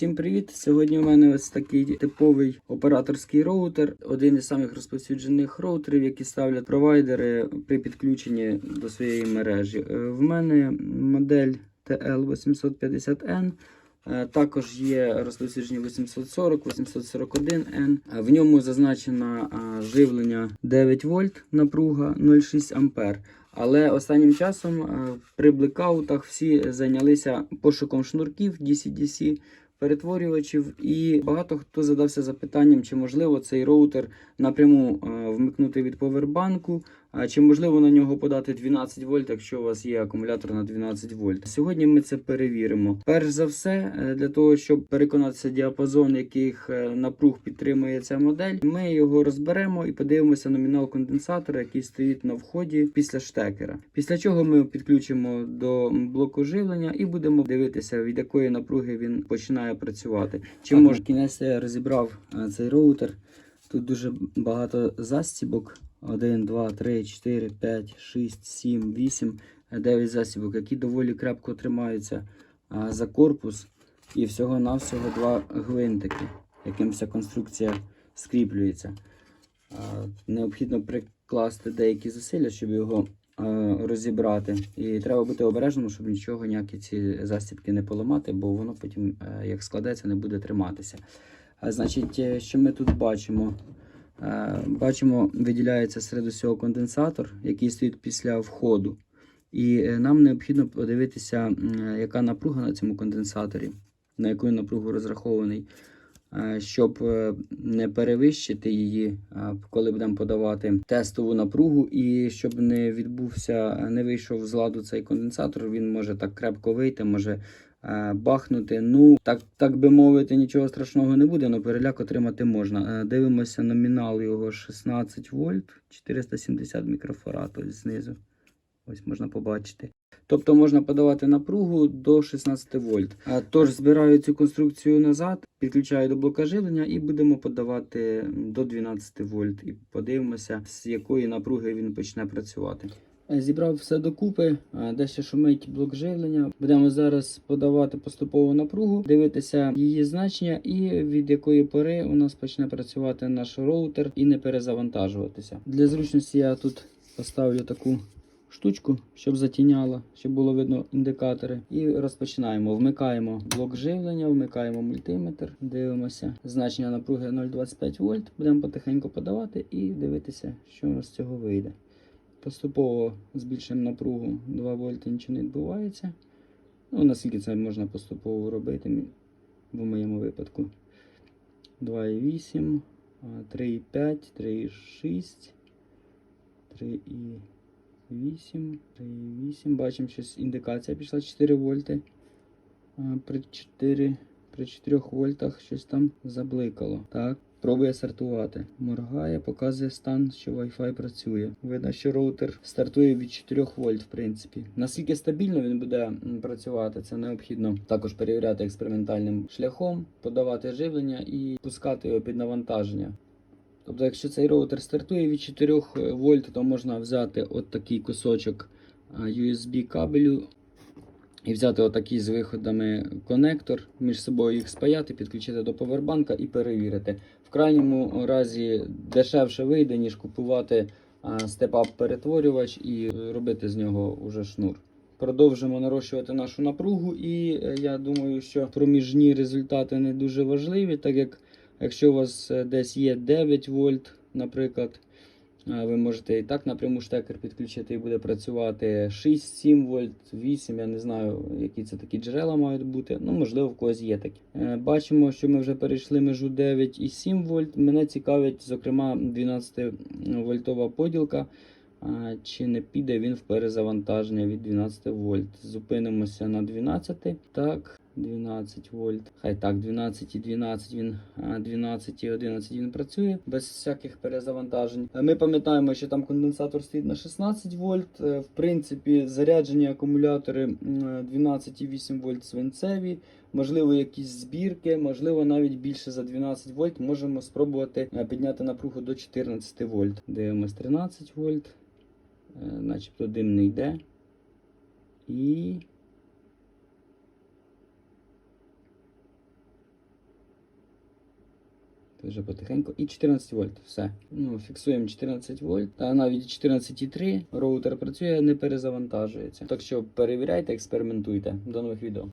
Всім привіт! Сьогодні у мене ось такий типовий операторський роутер, один із самих розповсюджених роутерів, які ставлять провайдери при підключенні до своєї мережі. Е, В мене модель TL850N. Е, Також є розповсюджені 840, 841N. Е, В ньому зазначено е, живлення 9 вольт, напруга 0,6 ампер. Але останнім часом при блекаутах всі зайнялися пошуком шнурків DC-DC, перетворювачів, і багато хто задався запитанням, чи можливо цей роутер напряму е, вмикнути від повербанку, а чи можливо на нього подати 12 вольт, якщо у вас є акумулятор на 12 вольт. Сьогодні ми це перевіримо. Перш за все, е, для того, щоб переконатися діапазон, яких е, напруг підтримує ця модель, ми його розберемо і подивимося номінал конденсатора, який стоїть на вході після штекера. Після чого ми підключимо до блоку живлення і будемо дивитися, від якої напруги він починає працювати. Чи може кінець я розібрав е, цей роутер. Тут дуже багато застібок. 1, 2, 3, 4, 5, 6, 7, 8, 9 засібок, які доволі крепко тримаються за корпус. І всього-навсього два гвинтики, яким вся конструкція скріплюється. Необхідно прикласти деякі зусилля, щоб його розібрати. І треба бути обережним, щоб нічого, ніякі ці застібки не поламати, бо воно потім, е, як складеться, не буде триматися. А, Значить, е, що ми тут бачимо? Е, Бачимо, виділяється серед усього конденсатор, який стоїть після входу. І е, нам необхідно подивитися, яка напруга на цьому конденсаторі, на яку напругу розрахований, е, щоб не перевищити її, коли будемо подавати тестову напругу, і щоб не відбувся, не вийшов з ладу цей конденсатор, він може так крепко вийти, може бахнути. Ну, так, так би мовити, нічого страшного не буде, але переляк отримати можна. Е, Дивимося номінал його 16 вольт, 470 мікрофарад ось знизу. Ось можна побачити. Тобто можна подавати напругу до 16 вольт. А, Тож збираю цю конструкцію назад, підключаю до блока живлення і будемо подавати до 12 вольт. І подивимося, з якої напруги він почне працювати. Е, Зібрав все докупи, дещо шумить блок живлення. Будемо зараз подавати поступову напругу, дивитися її значення і від якої пори у нас почне працювати наш роутер і не перезавантажуватися. Для зручності я тут поставлю таку штучку, щоб затіняло, щоб було видно індикатори. І розпочинаємо. Вмикаємо блок живлення, вмикаємо мультиметр, дивимося значення напруги 0,25 вольт. Будемо потихеньку подавати і дивитися, що у нас з цього вийде. Поступово збільшуємо напругу 2 вольти, нічого не відбувається. Ну, наскільки це можна поступово робити в моєму випадку. 2,8, 3,5, 3,6, 3,8, 3,8. Бачимо, що індикація пішла 4 вольти. При 4, при 4 вольтах щось там забликало. Так. Пробує стартувати. Моргає, показує стан, що Wi-Fi працює. Видно, що роутер стартує від 4 вольт, в принципі. Наскільки стабільно він буде працювати, це необхідно також перевіряти експериментальним шляхом, подавати живлення і пускати його під навантаження. Тобто, якщо цей роутер стартує від 4 вольт, то можна взяти от такий кусочок USB кабелю і взяти отакий з виходами конектор, між собою їх спаяти, підключити до повербанка і перевірити. В крайньому разі дешевше вийде, ніж купувати степап перетворювач і робити з нього уже шнур. Продовжимо нарощувати нашу напругу, і е, я думаю, що проміжні результати не дуже важливі, так як якщо у вас е, десь є 9 вольт, наприклад, Ви можете і так напряму штекер підключити і буде працювати 6-7 вольт, 8, я не знаю, які це такі джерела мають бути. Ну, можливо, в когось є такі. Е, Бачимо, що ми вже перейшли межу 9 і 7 вольт. Мене цікавить, зокрема, 12 вольтова поділка. Чи не піде він в перезавантаження від 12 вольт? Зупинимося на 12. Так. 12 вольт. Хай так, 12 і 12 він, а, 12 і 11 він працює без всяких перезавантажень. Ми пам'ятаємо, що там конденсатор стоїть на 16 вольт. Е, В принципі, заряджені акумулятори м, е, 12,8 вольт свинцеві. Можливо, якісь збірки, можливо, навіть більше за 12 вольт. Можемо спробувати е, підняти напругу до 14 вольт. Дивимось 13 вольт. Е, начебто дим не йде. І. Вже потихеньку. І 14 вольт. Все. Ну, Фіксуємо 14 вольт, а навіть 14,3 роутер працює, не перезавантажується. Так що перевіряйте, експериментуйте. До нових відео.